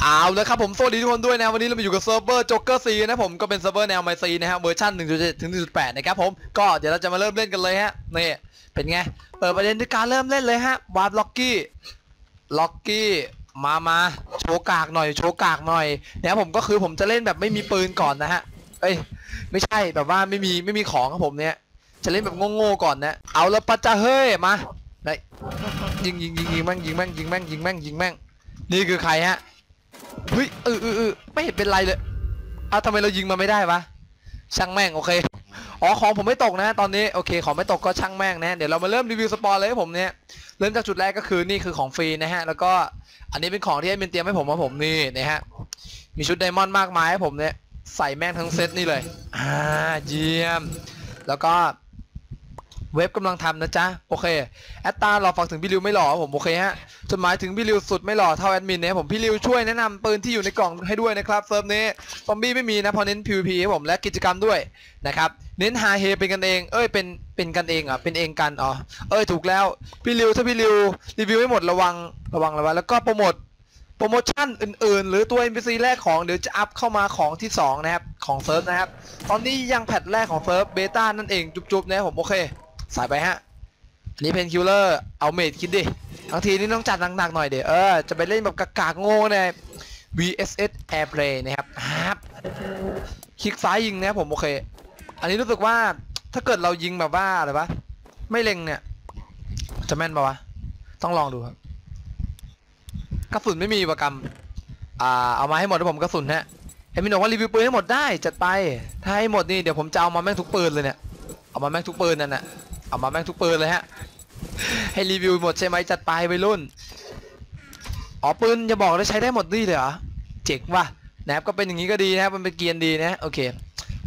เอาเลยครับผมสวัสดีทุกคนด้วยนะวันนี้เรามาอยู่กับเซิร์ฟเวอร์จ็อกเกอร์ซีนะผมก็เป็นเซิร์ฟเวอร์แนวไมซีนะฮะเวอร์ชัน1.7ถึง1.8นะครับผมก็เดี๋ยวเราจะมาเริ่มเล่นกันเลยฮะนี่เป็นไงเปิดประเด็นด้วยการเริ่มเล่นเลยฮะวาร์ปล็อกกี้ล็อกกี้มามาโชว์กากหน่อยโชว์กากหน่อยเนี่ยผมก็คือผมจะเล่นแบบไม่มีปืนก่อนนะฮะเอ้ยไม่ใช่แบบว่าไม่มีไม่มีของครับผมเนี่ยจะเล่นแบบโง่ๆก่อนนะเอาแล้วปะจ้าเฮ้ยมาไหนยิงยิงยิงยิงแม่งยิงแม่งยิงแม่งยิงแม่งยิงแม่งนี่คือใครฮะ เฮ้ยเออเออเออไม่เห็นเป็นไรเลยอ้าวทำไมเรายิงมาไม่ได้วะช่างแม่งโอเคอ๋อของผมไม่ตกนะ ตอนนี้โอเคของไม่ตกก็ช่างแม่งนะเดี๋ยวเรามาเริ่มรีวิวสปอนเลยผมเนี่ยเริ่มจากจุดแรกก็คือนี่คือของฟรีนะฮะแล้วก็อันนี้เป็นของที่ให้เป็นเตรียมให้ผมมาผมนี่นะฮะมีชุดไดมอนด์มากมายให้ผมเนี่ยใส่แม่งทั้งเซตนี่เลยอ่าเยี่ยม แล้วก็ เว็บกำลังทำนะจ๊ะ โอเคแอตตาหล่อฝากถึงพี่ริวไม่หล่อผมโอเคฮะจดหมายถึงพี่ริวสุดไม่หล่อเท่าแอดมินนะผมพี่ริวช่วยแนะนำปืนที่อยู่ในกล่องให้ด้วยนะครับเซิร์ฟนี้ซอมบี้ไม่มีนะพอเน้น PVP ให้ผมและกิจกรรมด้วยนะครับเน้นฮาเฮเป็นกันเองเอ้ยเป็นเป็นกันเองอะเป็นเองกันอ๋อเอ้ยถูกแล้วพี่ริวถ้าพี่ริวรีวิวไม่หมดระวังระวังระวังแล้วก็โปรโมทโปรโมชั่นอื่นๆ หรือตัว NPC แรกของเดี๋ยวจะอัพเข้ามาของที่สองนะครับ ของเซิร์ฟนะครับ ตอนนี้ยังแพทแรกของเซิร์ฟเบต้านั่นเองจุ๊บๆ นะครับผมโอเค สายไปฮะอันนี้เพนคิลเลอร์เอาเมดคิดดิบางทีนี่ต้องจัดหนักๆหน่อยเดี๋ยวเออจะไปเล่นแบบกากๆโง่เนี่ย VSS Airplay นะครับฮับคลิกซ้ายยิงนะครับผมโอเค อันนี้รู้สึกว่าถ้าเกิดเรายิงแบบว่าอะไรวะไม่เล็งเนี่ย จะแม่นปะวะ ต้องลองดูครับกระสุนไม่มีประกรรมอ่าเอามาให้หมดนะผมกระสุนฮะเห็มินบอกว่ารีวิวปืนให้หมดได้จัดไป ถ้าให้หมดนี่เดี๋ยวผมจะเอามาแม่งทุกปืนเลยเนี่ยเอามาแม่งทุกปืนนั่นน่ะ เอามาแม่งทุกปืนเลยฮะ ให้รีวิวหมดใช่ไหมจัดไปไปรุ่น อ๋อปืนจะบอกได้ใช้ได้หมดนี่เลยเหรอ เจ๋งว่ะนะครับก็เป็นอย่างนี้ก็ดีนะครับมันเป็นเกียร์ดีนะ โอเค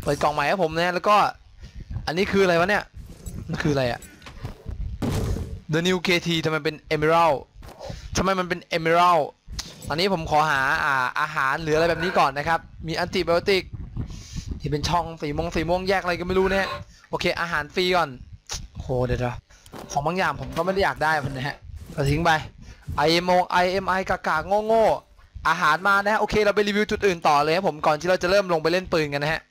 เปิดกล่องใหม่ให้ผมนะ แล้วก็ อันนี้คืออะไรวะเนี่ย มันคืออะไรอะ The New KT ทำไมเป็น Emerald ทำไมมันเป็น Emerald ตอนนี้ผมขอหาอาอาหารหรืออะไรแบบนี้ก่อนนะครับ มีอันติไบโอติกที่เป็นช่องสีม่วงสีม่วงแยกอะไรก็ไม่รู้เนี่ยโอเค อาหารฟรีก่อน โหเดี๋ยวของบางอย่างผมก็ไม่ได้อยากได้มันนะฮะก็ทิ้งไป IMO IMI กากาโง่โง่ๆอาหารมานะฮะโอเคเราไปรีวิวจุดอื่นต่อเลยครับผมก่อนที่เราจะเริ่มลงไปเล่นปืนกันนะฮะ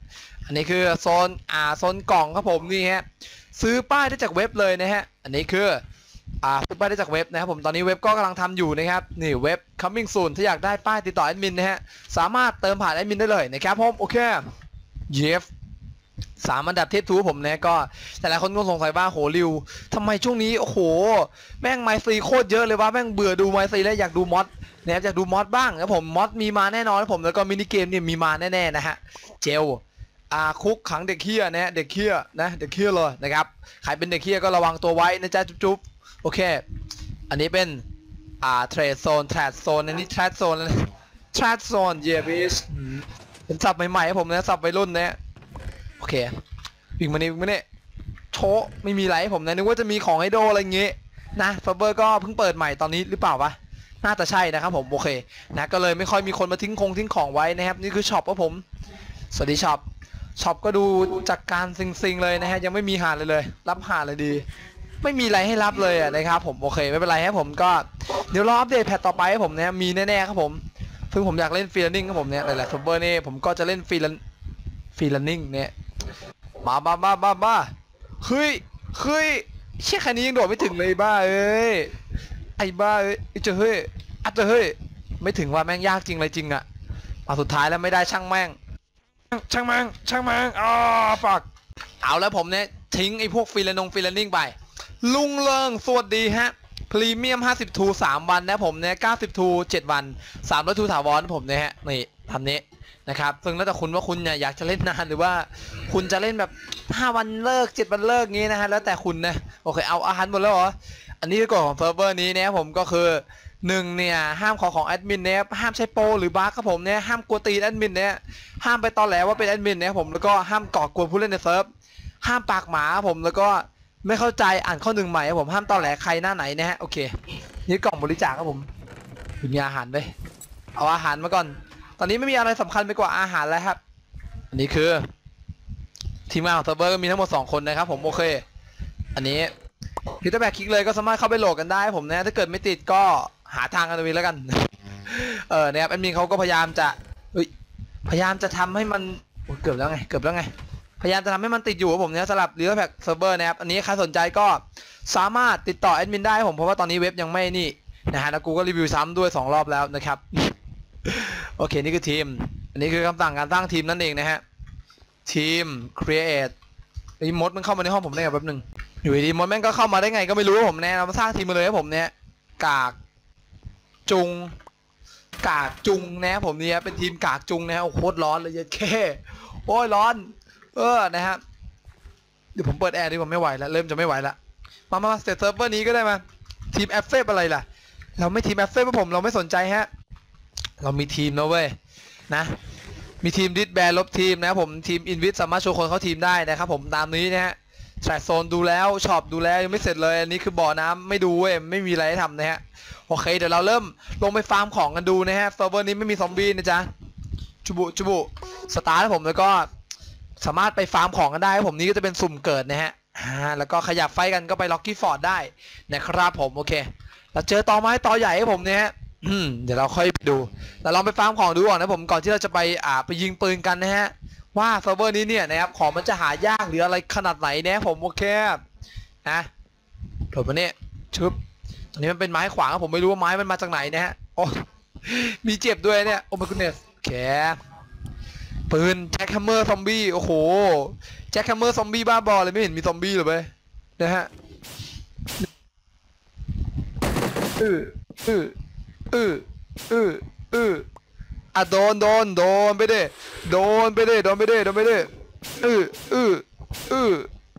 อันนี้คือโซนอ่าโซนกล่องครับผมนี่ฮะซื้อป้ายได้จากเว็บเลยนะฮะอันนี้คืออ่าซื้อป้ายได้จากเว็บนะครับผมตอนนี้เว็บก็กำลังทำอยู่นะครับนี่เว็บ coming soon ถ้าอยากได้ป้ายติดต่อแอดมินนะฮะสามารถเติมผ่านแอดมินได้เลยนะครับผมโอเคเยฟ สามอันดับเทพทูผมเนี่ยก็แต่หลายคนก็สงสัยว่าโหริวทำไมช่วงนี้โอ้โห แม่งไมซีโคตรเยอะเลยว่าแม่งเบื่อดูไมซีแล้วอยากดูมอดนะครับอยากดูมอดบ้างนะผมมอดมีมาแน่นอนนะผมแล้วก็มินิเกมเนี่ยมีมาแน่ๆนะฮะเจลอาคุกขังเด็กเคียนะเด็กเคียนะเด็กเคียเลยนะครับใครเป็นเด็กเคียก็ระวังตัวไว้นะจ๊ะจุ๊บๆโอเค อันนี้เป็นอ่าเทรดโซนเทรดโซนอันนี้เทรดโซนเทรดโซนเยบิสเป็นศัพท์ใหม่ๆให้ผมนะศัพท์วัยรุ่นนะ โอเควิ่งมานี่วิ่งมานี่โชะไม่มีอะไรให้ผมนะนึกว่าจะมีของให้โดอะไรอย่างงี้นะเฟเบอร์ก็เพิ่งเปิดใหม่ตอนนี้หรือเปล่าวะน่าจะใช่นะครับผมโอเคนะก็เลยไม่ค่อยมีคนมาทิ้งคงทิ้งของไว้นะครับนี่คือช็อปครับผมสวัสดีช็อปช็อปก็ดูจากการซิงๆเลยนะฮะยังไม่มีหาเลยเลย รับหาเลยดี ไม่มีอะไรให้รับเลยอะนะครับผมโอเคไม่เป็นไรครับผมก็เดี๋ยวรออัปเดตแพทต่อไปให้ผมนะมีแน่ๆครับผมซึ่งผมอยากเล่นฟรีแลนนิ่งครับผมเนี่ยหลายๆเฟเบอร์นี่ผมก็จะเล่นฟรีลนฟรีแลนนิ่งเนี่ย มาบ้าบ้าบ้าบ้าเฮ้ยเฮ้ยเชี่ยแค่นี้ยังโดดไม่ถึงเลยบ้าเอ้ยไอ้บ้าเอ้ยเจ้าเฮ้ยอัจจะเฮ้ยไม่ถึงว่าแม่งยากจริงเลยจริงอะมาสุดท้ายแล้วไม่ได้ช่างแม่ง ช่างแม่งช่างแม่งอ๋อฝักเอาแล้วผมเนี่ยทิ้งไอ้พวกฟรีแลนงฟรีแลนนิ่งไป ลุงเลิงสวัสดีฮะพรีเมียม 50 ทู 3 วันนะผมเนี่ย90 ทู 7 วัน300ทูถาวรผมเนี่ยฮะนี่ ทำนี้นะครับ ซึ่งแล้วแต่คุณว่าคุณเนี่ยอยากจะเล่นนานหรือว่าคุณจะเล่นแบบ5วันเลิก7วันเลิกงี้นะฮะแล้วแต่คุณนะโอเคเอาอาหารหมดแล้วเหรออันนี้กฎของเซิร์ฟเวอร์นี้นะผมก็คือหนึ่งเนี่ยห้ามขอของแอดมินเนี่ยห้ามใช้โปรหรือบั๊กครับผมเนี่ยห้ามกวนตีแอดมินเนี่ยห้ามไปตอนแหลว่าเป็นแอดมินเนี่ยผมแล้วก็ห้ามก่อกวนผู้เล่นในเซิร์ฟห้ามปากหมาครับผมแล้วก็ไม่เข้าใจอ่านข้อหนึ่งใหม่ครับผมห้ามตอนแหลใครหน้าไหนนะฮะโอเคนี่กล่องบริจาคครับผมมีอาหารไปเอาอาหารมาก่อน ตอนนี้ไม่มีอะไรสำคัญไปกว่าอาหารแล้วครับ อันนี้คือ ทีมงานของเซิร์ฟเวอร์ก็มีทั้งหมด 2 คนนะครับ ผมโอเค อันนี้พิทแบกคลิกเลยก็สามารถเข้าไปโหลดกันได้ผมนะถ้าเกิดไม่ติดก็หาทางกันตรงนี้แล้วกัน เออนะครับแอดมินเขาก็พยายามจะเฮ้ยพยายามจะทำให้มันโอ้ยเกือบแล้วไงเกือบแล้วไง พยายามจะทำให้มันติดอยู่ครับผมเนี่ยสำหรับ r e a l p a c k Server นะครับอันนี้ใครสนใจก็สามารถติดต่อแอดมินได้ผมเพราะว่าตอนนี้เว็บยังไม่นี่นะฮะแล้วกูก็รีวิวซ้ำด้วย 2 รอบแล้วนะครับ โอเค นี่คือทีม อันนี้คือคำสั่งการสร้างทีมนั่นเองนะฮะ ทีม create ไอ้มดมันเข้ามาในห้องผมได้ไงแป๊บหนึง อยู่ดีมดแม่งก็เข้ามาได้ไงก็ไม่รู้ผมแนะนำมาสร้างทีมมาเลยครับผมเนี่ยกากจุง กากจุงนะผมเนี่ยเป็นทีมกากจุงนะฮะโอ้โคตรร้อนเลยเยัดแค่โอ้ยร้อน เออนะครับเดี๋ยวผมเปิดแอร์ดีกว่าไม่ไหวแล้วเริ่มจะไม่ไหวละมามามาเซตเซิร์ฟเวอร์นี้ก็ได้มาทีมแอฟเฟอะไรล่ะ เราไม่ทีมแอฟเฟเพราผมเราไม่สนใจฮะ เรามีทีมนะเว้ยนะมีทีมดิสแบนลบทีมนะผมทีมอินวิสสามารถโชว์คนเข้าทีมได้นะครับผมตามนี้นะฮะแทรกโซนดูแล้วช็อปดูแล้วยังไม่เสร็จเลย อันนี้คือบ่อน้ำไม่ดูเว้ยไม่มีอะไรให้ทำนะฮะโอเคเดี๋ยวเราเริ่มลงไปฟาร์มของกันดูนะฮะเซิร์ฟเวอร์นี้ไม่มีซอมบี้นะจ๊ะจุบุจุบุสตาร์ทผมแล้วก็สามารถไปฟาร์มของกันได้ผมนี่ก็จะเป็นสุ่มเกิดนะฮะอ่าแล้วก็ขยับไฟกันก็ไปล็อกกี้ฟอร์ดได้นะครับผมโอเคเราเจอตอไม้ตอใหญ่ให้ผมเนี่ยฮะ อืมเดี๋ยวเราค่อยไปดูเราลองไปฟาร์มของดูก่อนนะผมก่อนที่เราจะไปอ่าไปยิงปืนกันนะฮะ ว่าเซิร์ฟเวอร์นี้เนี่ยนะครับของมันจะหายากหรืออะไรขนาดไหนเนี่ยผมโอเคนะโดดมาเนี่ยชึบตอนนี้มันเป็นไม้ขวางผมไม่รู้ว่าไม้มันมาจากไหนนะฮะโอ้มีเจ็บด้วยเนี่ยโอ้ my goodness โอเคปืนแจ็คแฮมเมอร์ซอมบี้โอ้โหแจ็คแฮมเมอร์ซอมบี้บ้าบอเลยไม่เห็นมีซอมบี้เลยเว้ยนะฮะเออเออ ออเออเอออะโดนโดนโดนไปดิโดนไปดิโดนไปดิโดนไปดิเออเออเออ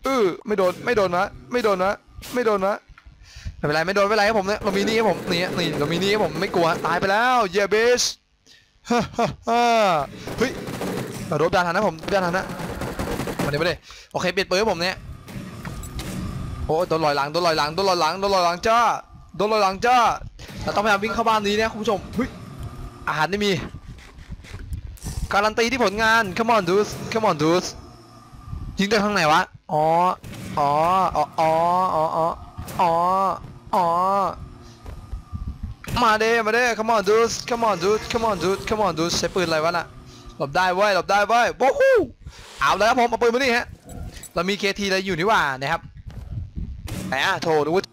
เออไม่โดนไม่โดนนะไม่โดนนะไม่โดนนะไม่เป็นไรไม่โดนไม่เป็นไรครับผมเนี่ยเรามีนี่ครับผมนี่นี่เรามีนี่ครับผมไม่กลัวตายไปแล้วเยเบสฮ่าฮ่าฮ่าเฮ้ยราโดบดานทันนะผมดานทันนะมาเดี๋ยวมาเดี๋ยวโอเคเปลี่ยนปืนผมเนี่ยโอ้โดนลอยหลังโดนลอยหลังโดนลอยหลังโดนลอยหลังจ้าโดนลอยหลังจ้า ต้องพยายามวิ่งเข้าบ้านนี้นะคุณผู้ชมอาหารไม่มี การันตีที่ผลงาน come on dudes come on dude ยิงจากทางไหนวะอ๋อ อ๋อ อ๋อ อ๋อ อ๋อ อ๋อ มาเด้มาเด้ come on dudes come on dudes come on dude come on dude ใช้ปืนอะไรวะน่ะ หลบได้เว้ย หลบได้เว้ยโว้ฮู้เอาแล้วครับผม เอาปืนมานี่ฮะ เรามีเคทีอะไรอยู่นี่ว่านะครับแหนอะโถดูว่า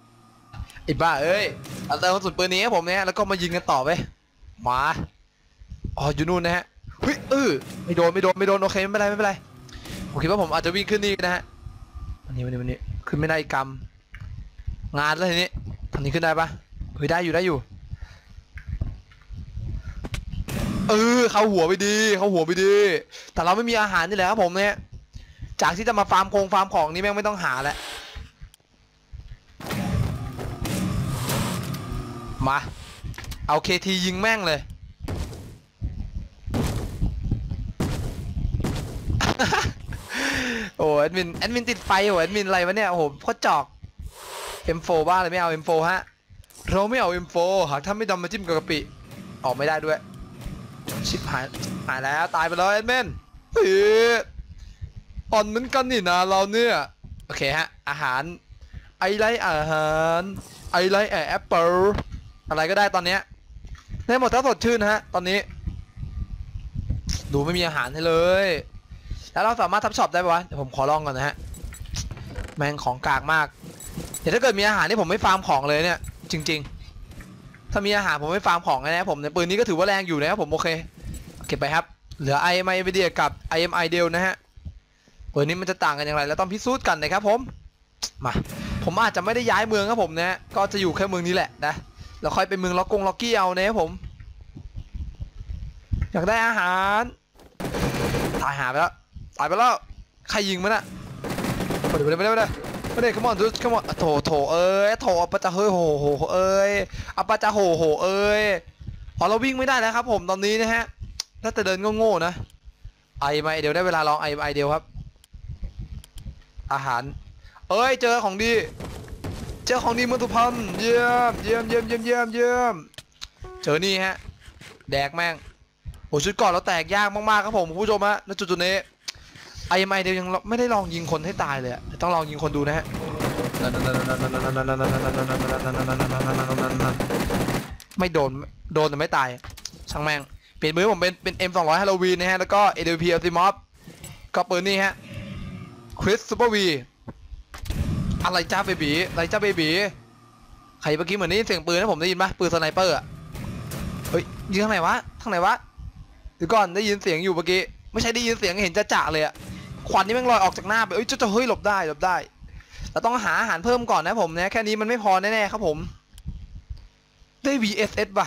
ไอ้บ้าเอ้ยเอาเติมกระสุนปืนนี้ให้ผมเนี่ยแล้วก็มายิงกันต่อไปมาอ๋ออยู่นู่นนะฮะเฮ้ยเออไม่โดนไม่โดนไม่โดนโอเคไม่เป็นไรไม่เป็นไรผมคิดว่าผมอาจจะวิ่งขึ้นนี่นะฮะวันนี้วันนี้วันนี้ขึ้นไม่ได้อีกกำงานแล้วทีนี้ตอนนี้ขึ้นได้ปะเฮ้ยได้อยู่ได้อยู่เออเข้าหัวไปดีเข้าหัวไปดี แต่เราไม่มีอาหารนี่แหละครับผมเนี่ยจากที่จะมาฟาร์มโครงฟาร์มของนี่แม่งไม่ต้องหาแล้ว มา เอาเคทียิงแม่งเลย โอ้แอดมินแอดมินติดไฟโอ้แอดมินอะไรวะเนี่ยโอ้โหโคตรจอก M4 บ้าเลยไม่เอา M4 ฮะ เราไม่เอา M4 หากท่าไม่ดำมาจิ้มกับกะปิ ออกไม่ได้ด้วย ชิบหายหายแล้วตายไปแล้วเอ็ดเมนเฮ้ยอ่อนเหมือนกันนี่นะเราเนี่ย โอเคฮะ อาหารไอไลท์อาหารไอไลท์แอปเปิล อะไรก็ได้ตอนเนี้ยได้หมดถ้าสดชื่นฮะ ตอนนี้ ดูไม่มีอาหารให้เลย แล้วเราสามารถทับช็อปได้ปะวะเดี๋ยวผมขอลองก่อนนะฮะ แมงของกากมากเดี๋ยวถ้าเกิดมีอาหารนี่ผมไม่ฟาร์มของเลยเนี่ย จริง ๆ ถ้ามีอาหารผมไม่ฟาร์มของนะผมในปืนนี้ก็ถือว่าแรงอยู่นะครับผมโอเคเก็บไปครับ เหลือ IMI Nvidia กับ IMI Dell นะฮะปืนนี้มันจะต่างกันอย่างไร แล้วต้องพิสูจน์กันนะครับผมมาผมอาจจะไม่ได้ย้ายเมืองครับผมนะก็จะอยู่แค่เมืองนี้แหละนะ แล้วค่อยไปเมืองล็อกกงล็อกกี้เอานะครับผม อยากได้อาหาร ตายหาไปแล้ว ตายไปแล้ว ใครยิงมันอะไปเดี๋ยวไปเดี๋ยไปเดี๋ยไม่ได้ come on dude come on โถโถเอ้ยโถอัปจะเฮ้ยโหโหเอ้ยอัปจะโหโหเอ้ยพอเราวิ่งไม่ได้แล้วครับ ผมตอนนี้นะฮะถ้าแต่เดินก็โง่นะไอมาเดี๋ยวได้เวลาลองไอไอเดียวครับ อาหาร เอ้ยเจอของดี เจอของดีเมืองสุพรรณเยี่ยมเยี่ยมเยี่ยมเยี่ยมเยี่ยมเยี่ยมเจอนี่ฮะ แดกแม่งโอ้ชุดก่อนเราแตกยากมากๆครับผมคุณผู้ชมฮะณจุดจุดนี้ไอเอ็มไอเดียวยังไม่ได้ลองยิงคนให้ตายเลยต้องลองยิงคนดูนะฮะไม่โดนโดนแต่ไม่ตายช่างแม่งเปลี่ยนมือผมเป็นเป็น M200 ฮาโลวีนนะฮะแล้วก็ AWP Ultimop ก็ปืนนี่ฮะคริสซูเปอร์วี อะไรจ้าเบบีอะไรจ้าเบบีใครเมื่อกี้เหมือนได้ยินเสียงปืนนะผมได้ยินไหมปืนสไนเปอร์อะเฮ้ยยิงทางไหนวะทางไหนวะเดี๋ยวก่อนได้ยินเสียงอยู่เมื่อกี้ไม่ใช่ได้ยินเสียงเห็นจะจ่าเลยอะควันนี่แม่งลอยออกจากหน้าไปเฮ้ยจะจะเฮ้ยหลบได้หลบได้เราต้องหาอาหารเพิ่มก่อนนะผมนะแค่นี้มันไม่พอแน่ๆครับผม ได้ VSS ป่ะ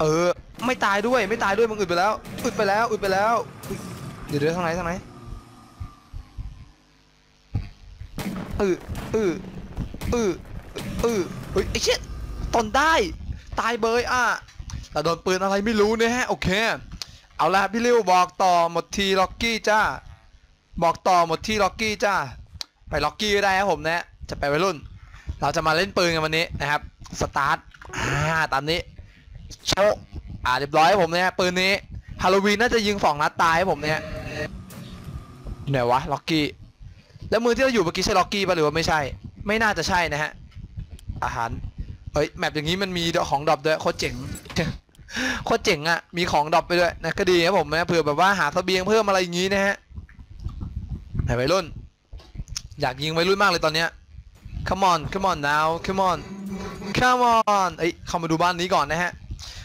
เออ ไม่ตายด้วยไม่ตายด้วยมันอึดไปแล้วอึดไปแล้วอึดไปแล้วเดี๋ยวเดี๋ยวทางไหนทางไหน เออเออเออเออเฮ้ยไอ้เชี่ยตนได้ ตายเบยอะแต่โดนปืนอะไรไม่รู้เนี่ฮะ โอเค เอาละพี่ริวบอกต่อหมดทีล็อกกี้จ้า บอกต่อหมดทีล็อกกี้จ้า ไปล็อกกี้ได้ครับผมนะจะไปไปรุ่น เราจะมาเล่นปืนกันวันนี้นะครับ สตาร์ท อ่า ตามนี้โชกอ่าเรียบร้อยผมเนี่ยปืนนี้ฮาโลวีนน่าจะยิงสองนัดตายให้ผมเนี่ยไหนวะล็อกกี้ แล้วมือที่เราอยู่เมื่อกี้ใช่ล็อกกี้ป่ะหรือว่าไม่ใช่ ไม่น่าจะใช่นะฮะ อาหารเอ้ยแมปอย่างนี้มันมีของดรอปด้วยโคตรเจ๋งโคตรเจ๋งอะ่ะ มีของดรอปไปด้วยนะก็ดีครับผมนะเผื่อแบบว่าหาเบียงเพิ่มอะไรอย่างนี้นะฮะไหนวัยรุ่น อยากยิงวัยรุ่นมากเลยตอนเนี้ย come on come on now come on come on เอ้ยเข้ามาดูบ้านนี้ก่อนนะฮะ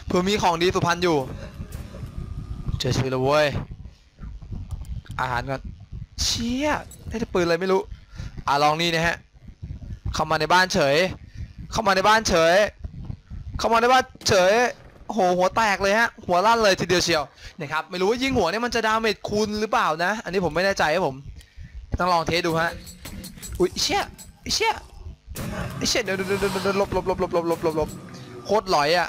เผื่อมีของดีสุพรรณอยู่ เจอชื่อแล้วเว้ยอาหารก่อน เชี่ยได้แต่ปืนเลยไม่รู้ อะลองนี่นะฮะ เข้ามาในบ้านเฉย เข้ามาในบ้านเฉย เข้ามาในบ้านเฉยโหหัวแตกเลยฮะ หัวลั่นเลยทีเดียวเชียวนะครับไม่รู้ว่ายิงหัวเนี่ยมันจะดาเมจคุณหรือเปล่านะ อันนี้ผมไม่แน่ใจครับผม ต้องลองเทสดูฮะ อุ้ยเชี่ยเชี่ยเชี่ยเดี๋ยวเดี๋ยวเดี๋ยวลบลบลบลบลบลบลบลบโคตรหลอยอะ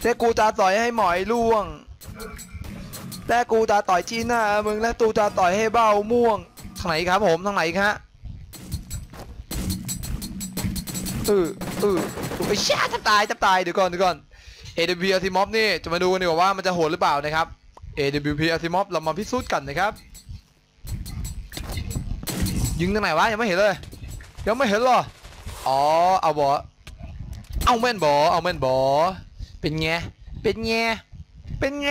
เจ๊กูตาต่อยให้หมอยล่วง และกูจะต่อยจีน่ามึงและตูจะต่อยให้เบ้าม่วงทางไหนครับผมทางไหนครับเออเออไอ้ชี่จะตายจะตายเดี๋ยวก่อนเดี๋ยวก่อน AWP Ultimop นี่จะมาดูกันดีกว่าว่ามันจะโหดหรือเปล่านะครับ AWP Ultimop เรามาพิสูจน์กันนะครับ ยิงทางไหนวะยังไม่เห็นเลยยังไม่เห็นหรออ๋อเอาบอเอาแม่นบอเอาแม่นบอเป็นไงเป็นไงเป็นไง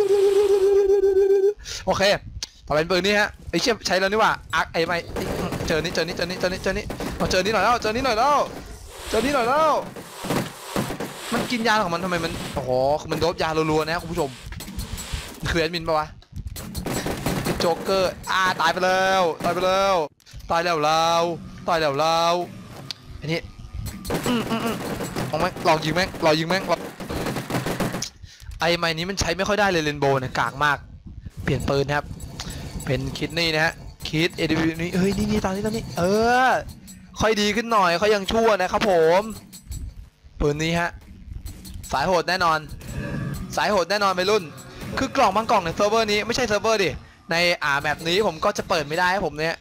โอเคพอเป็นปืนนี่ฮะไอ้เชี่ยใช้แล้วนี่ว่าอาร์คไอไม่เจอนี่เจอนี่เจอนี่เจอนี่เจอนี่เอเจอนี่หน่อยแล้วเจอนี่หน่อยแล้วเจอนี่หน่อยแล้วมันกินยาของมันทำไมมันโอ้โหมันโดบยาลัวๆนะคุณผู้ชมคือแอดมินปะวะโจ๊กเกอร์อ่าตายไปแล้วตายไปแล้วตายแล้วเราตายแล้วเราอันนี้ลองไหมลองยิงแม่งลองยิงแม่ไอไม้นี้มันใช้ไม่ค่อยได้เลยเรนโบว์เนี่ยกากมาก เปลี่ยนปืนครับ เป็นคิดนี่นะฮะคิด AW นี่เฮ้ยนี่นี่ตอนนี้ตอนนี้ เออ ค่อยดีขึ้นหน่อยค่อยยังชั่วนะครับผมปืนนี้ฮะสายโหดแน่นอน สายโหดแน่นอนไปรุ่น คือกล่องบางกล่องในเซิร์ฟเวอร์นี้ไม่ใช่เซิร์ฟเวอร์ดิในอ่าแบบนี้ผมก็จะเปิดไม่ได้ครับผมเนี่ย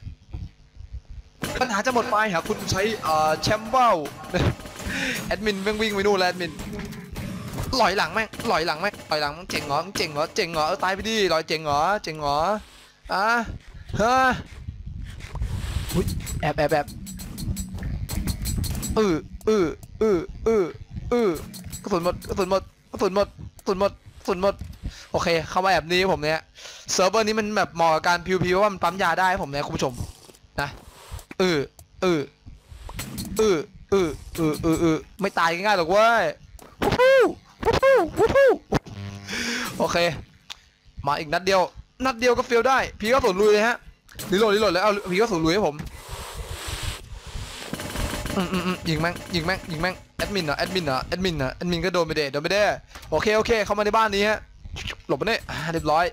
ปัญหาจะหมดไปหากคุณใช้เอ่อแชมเบลแอดมินแม่งวิ่งไปนู่นแล้วแอดมิน ลอยหลังแม่งลอยหลังแม่งลอยหลังมึงเจ๋งเหรอมึงเจ๋งเหรอเจ๋งเหรอเออตายไปดิลอยเจ๋งเหรอเจ๋งเหรออะเฮ้ยอุ๊ยแอบแอบแอบเออเออเออเออเออกระสุนหมดกระสุนหมดกระสุนหมดกระสุนหมดกระสุนหมดโอเค เข้ามาแอบนี้ผมเนี่ยเซิร์ฟเวอร์นี้มันแบบเหมาะกับการพิวพิวว่ามันปั๊มยาได้ผมเนี่ยคุณผู้ชมนะออเออเออเออเออเออเออไม่ตายง่ายๆหรอกเว้ย โอเค มาอีกนัดเดียว นัดเดียวก็เฟีลได้ พี่ก็สูนลุยเลยฮะรีโหลดรีโหลดแล้วเอาพี่ก็สูนลุยให้ผมอืมอืมอืมยิงแม่งยิงแม่งยิงแม่งแอดมินเหรอแอดมินเหรอแอดมินเหรอแอดมินก็โดนไปเด้โดนไปเด้โอเคโอเค เข้ามาในบ้านนี้ฮะหลบมาเนี่ยเรียบร้อย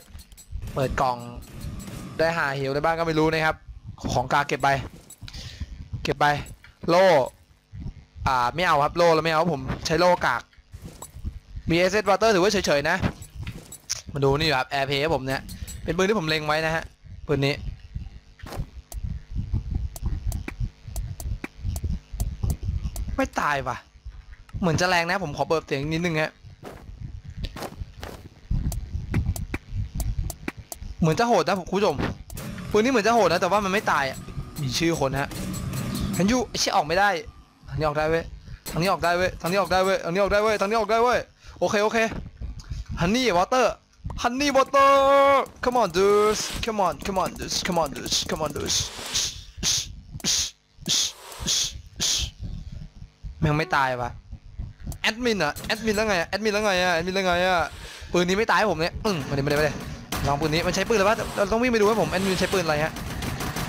เปิดกล่องได้หาเหวในบ้านก็ไม่รู้นะครับ ของกาเก็บไป เก็บไป โล่ อ่าไม่เอาครับโล่แล้วไม่เอาผมใช้โล่กากมีเอเซวอเตอร์ถือว่าเฉยๆนะ มาดูนี่ครับแอร์เพย์ผมเนี่ย เป็นปืนที่ผมเล็งไว้นะฮะปืนนี้ ไม่ตายว่ะ เหมือนจะแรงนะ ผมขอเปิดเสียงนิดนึงฮะเหมือนจะโหดนะคุณผู้ชมปืนนี้เหมือนจะโหดนะ แต่ว่ามันไม่ตายอะมีชื่อคนฮะเห็นอยู่ไอ้เชี่ออกไม่ได้ทางนี้ออกได้เว้ยทางนี้ออกได้เว้ยทางนี้ออกได้เว้ยทางนี้ออกได้เว้ยทางนี้ออกได้เว้ยโอเคโอเคฮันนี่วอเตอร์ ฮันนี่วอเตอร์ come on dudes come on come on dudes come on dudes come on dudes แม่งไม่ตายวะแอดมินอะแอดมินแล้วไงอะแอดมินแล้วไงอะแอดมินแล้วไงอะปืนนี้ไม่ตายให้ผมเนี่ยอืมมาเลยมาเลยมาเลยลองปืนนี้มันใช้ปืนอะไรวะเราต้องวิ่งไปดูให้ผมแอดมินใช้ปืนอะไรฮะ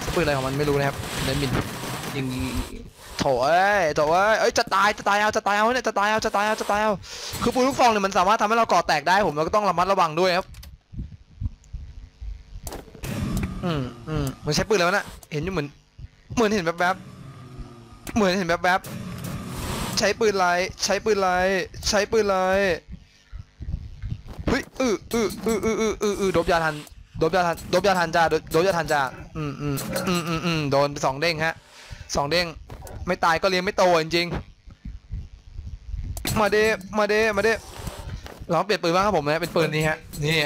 ใช้ปืนอะไรของมันไม่รู้นะครับแอดมินยิง โถเอ้ยโถเอ้ยเอ้ยจะตายจะตายเอาจะตายเอาเนี่ยจะตายเอาจะตายเอาจะตายเอาคือปืนลูกซองเนี่ยมันสามารถทำให้เราก่อแตกได้ผมเราก็ต้องระมัดระวังด้วยครับอืมอืมมันใช้ปืนแล้วนะเห็นอยู่เหมือนเหมือนเห็นแบบแบบๆเหมือนเห็นแบบแบบๆใช้ปืนไรใช้ปืนไรใช้ปืนไรเฮ้ยอืออืออืออืออืออืออือดบยาทันดบยาทันดบยาทันจ้าดบดยาทันจ้าอืมอืมอืมอืมอืมโดนไปสองเด้งฮะสองเด้ง ไม่ตายก็เลี้ยงไม่โตจริงๆมาเดมาเดมาเดลองเปลี่ยนปืนบ้างครับผมนะเป็นปืนนี้ฮะนี่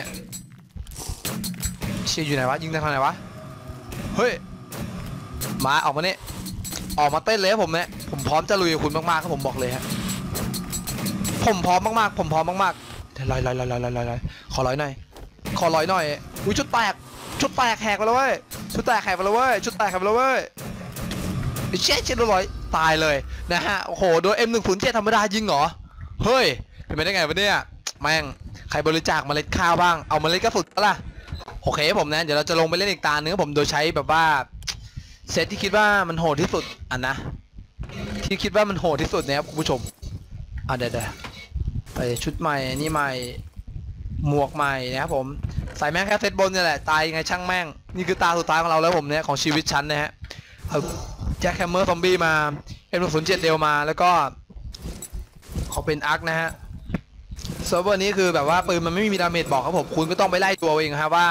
เชียอยู่ไหนวะยิงทางไหนวะเฮ้ยมาออกมาเนี่ยออกมาเต้นเลยครับผมเนี่ยผมพร้อมจะลุยกับคุณมากๆครับผมบอกเลยฮะผมพร้อมมากๆผมพร้อมมากๆเดี๋ยวลอยลอยลอยลอยลอยลอยขอลอยหน่อยขอลอยหน่อยอุ้ยชุดแตกชุดแตกแหกไปแล้วเว้ยชุดแตกแหกไปแล้วเว้ยชุดแตกแหกไปแล้วเว้ย เชี่ยเชี่ยโดนลอยตายเลยนะฮะโอ้โหโดน M107 ธรรมดายิงเหรอเฮ้ยเป็นไปได้ไงวะเนี่ยแม่งใครบริจาคเมล็ดข้าวบ้างเอาเมล็ดกระสุนล่ะโอเคผมนะเดี๋ยวเราจะลงไปเล่นอีกตาเนื้อผมโดยใช้แบบว่าเซตที่คิดว่ามันโหดที่สุดอะนะที่คิดว่ามันโหดที่สุดนะครับคุณผู้ชมอะเดี๋ยวเดี๋ยวไปชุดใหม่นี่ใหม่หมวกใหม่นะครับผมใส่แม่งแค่เซตบนเนี่ยแหละตายยังไงช่างแม่งนี่คือตาสุดท้ายของเราแล้วผมเนี่ยของชีวิตฉันนะฮะ แจ็คแฮมเมอร์ซอมบี้มาเอ็มศูนย์เจ็ดเดลมาแล้วก็ ขอเป็นอาร์คนะฮะเซิร์ฟเวอร์นี้คือแบบว่าปืนมันไม่มีดาเมจบอกครับผมคุณก็ต้องไปไล่ตัวเองครับว่า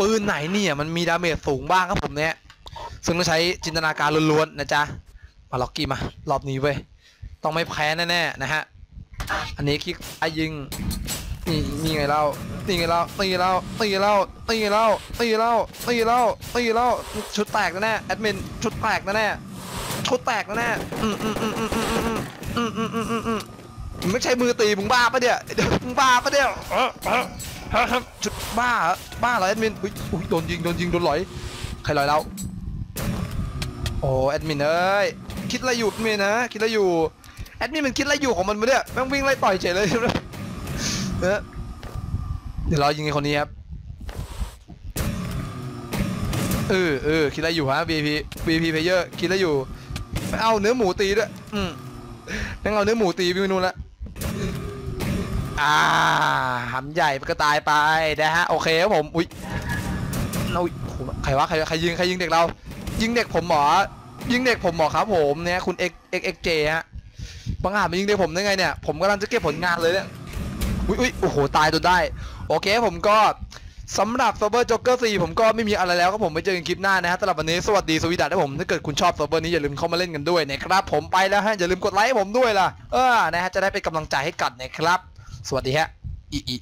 ปืนไหนเนี่ยมันมีดาเมจสูงบ้างครับผมเนี่ยซึ่งต้องใช้จินตนาการล้วนๆนะจ๊ะมาล็อกกี้มารอบนี้เว้ยต้องไม่แพ้แน่ๆนะฮะอันนี้คลิกไอยิง นี่นี่ไงเล่านี่ไงเล่านี่ไงเล่านี่ไงเล่านี่ไงเล่านี่ไงเล่านี่ไงเล่านี่ไงเล่าชุดแตกแน่แอดมินชุดแตกแน่ชุดแตกแน่ๆอืมอืมอืมอืมอืมอืมอืมอืมอืมอืมอืมมึงไม่ใช่มือตีมึงบ้าปะเนี่ยเดี๋ยวมึงบ้าปะเนี่ยชุดบ้าบ้าเหรอแอดมินอุ้ยอุ้ยโดนยิงโดนยิงโดนหลอยใครหลอยเราโอ้แอดมินเอ้ยคิดอะไรอยู่แอดมินนะคิดอะไรอยู่แอดมินมันคิดอะไรอยู่ของมันมาเนี่ยแม่งวิ่งไล่ต่อยเฉยเลย เออเดี๋ยวรอยิงไอ้คนนี้ครับเออเออคิดอะไรอยู่ฮะ BP BP player คิดอะไรอยู่ไม่เอาเนื้อหมูตีด้วยอืมแม่งเอาเนื้อหมูตีไปนู่นละอ่าหำใหญ่ก็ตายไปนะฮะโอเคครับผมอุ้ยเราใครวะใครใครยิงใครยิงเด็กเรา ยิงเด็กผมหมอ ยิงเด็กผมหมอครับผมเนี่ยคุณ X X X J ฮะบังอาจมายิงเด็กผมได้ไงเนี่ยผมกำลังจะเก็บผลงานเลยเนี่ย อุ้ยอุ้ยโอ้โห ตายจนได้ โอเคผมก็สำหรับเซิร์ฟเวอร์จ็อกเกอร์4ผมก็ไม่มีอะไรแล้วก็ผมไปเจอกันคลิปหน้านะฮะสำหรับวันนี้สวัสดีสวีดัสนะผมถ้าเกิดคุณชอบเซิร์ฟเวอร์นี้อย่าลืมเข้ามาเล่นกันด้วยนะครับผมไปแล้วฮะอย่าลืมกดไลค์ผมด้วยล่ะเออนะฮะจะได้เป็นกำลังใจให้กันนะครับ สวัสดีฮะอีอี